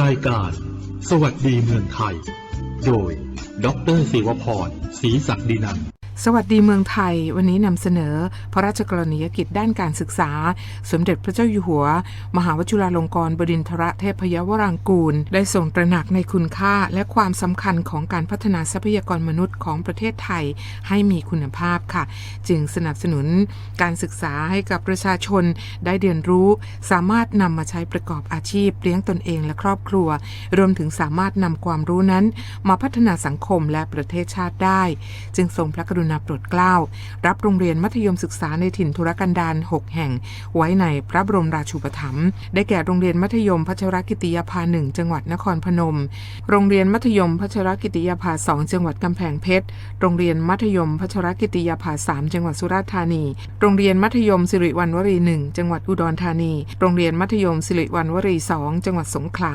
รายการ สวัสดีเมืองไทย โดย ดรศิวพรศรีศักดินันท์ สวัสดีเมืองไทย วันนี้นำเสนอ พระราชกรณียกิจด้านการศึกษา สมเด็จพระเจ้าอยู่หัว มหาวชิราลงกรณ์บดินทรเทพยวรางกูล ได้ทรงตระหนักในคุณค่าและความสำคัญของการพัฒนาทรัพยากรมนุษย์ของประเทศไทยให้มีคุณภาพค่ะ จึงสนับสนุนการศึกษาให้กับประชาชนได้เรียนรู้ สามารถนำมาใช้ประกอบอาชีพเลี้ยงตนเองและครอบครัว รวมถึงสามารถนำความรู้นั้น มาพัฒนาสังคมและประเทศชาติได้ จึงทรงพระกรุณาโปรดเกล้า รับโรงเรียนมัธยมศึกษาในถิ่นทุรกันดาร6 แห่ง ไว้ในพระบรมราชูปถัมภ์ได้แก่โรงเรียนมัธยมพัชรกิติยาภาหนึ่งจังหวัดนครพนม โรงเรียนมัธยมพัชรกิติยาภาสองจังหวัดกำแพงเพชร โรงเรียนมัธยมพัชรกิติยาภาสามจังหวัดสุราษฎร์ธานี โรงเรียนมัธยมสิริวัณวรีหนึ่งจังหวัดอุดรธานี โรงเรียนมัธยมสิริวัณวรีสองจังหวัดสงขลา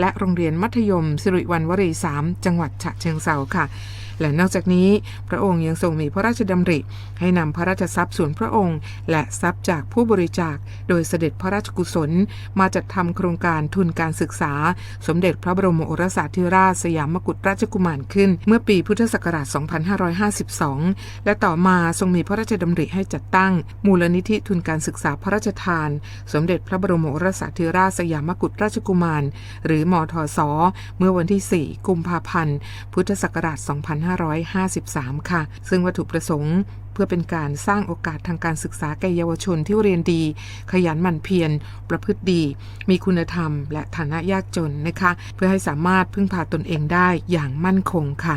และโรงเรียนมัธยมสิริวัณวรีสามจังหวัดฉะเชิงเทราค่ะ และนอกจากนี้พระองค์ยังทรงมีพระราชดำริ ให้นำพระราชทรัพย์ส่วนพระองค์ และทรัพย์จากผู้บริจาค โดยเสด็จพระราชกุศล มาจัดทำโครงการทุนการศึกษา สมเด็จพระบรมโอรสาธิราชสยามกุฎราชกุมารขึ้น เมื่อปีพุทธศักราช 2552 และต่อมาทรงมีพระราชดำริให้จัดตั้ง มูลนิธิทุนการศึกษาพระราชทาน สมเด็จพระบรมโอรสาธิราชสยามกุฎราชกุมาร หรือมทศเมื่อวันที่ 4 กุมภาพันธ์ พุทธศักราช 2 5 2553 ค่ะ ซึ่งวัตถุประสงค์เพื่อเป็นการสร้างโอกาสทางการศึกษาแก่เยาวชนที่เรียนดี ขยันหมั่นเพียร ประพฤติดี มีคุณธรรม และฐานะยากจนนะคะ เพื่อให้สามารถพึ่งพาตนเองได้อย่างมั่นคงค่ะ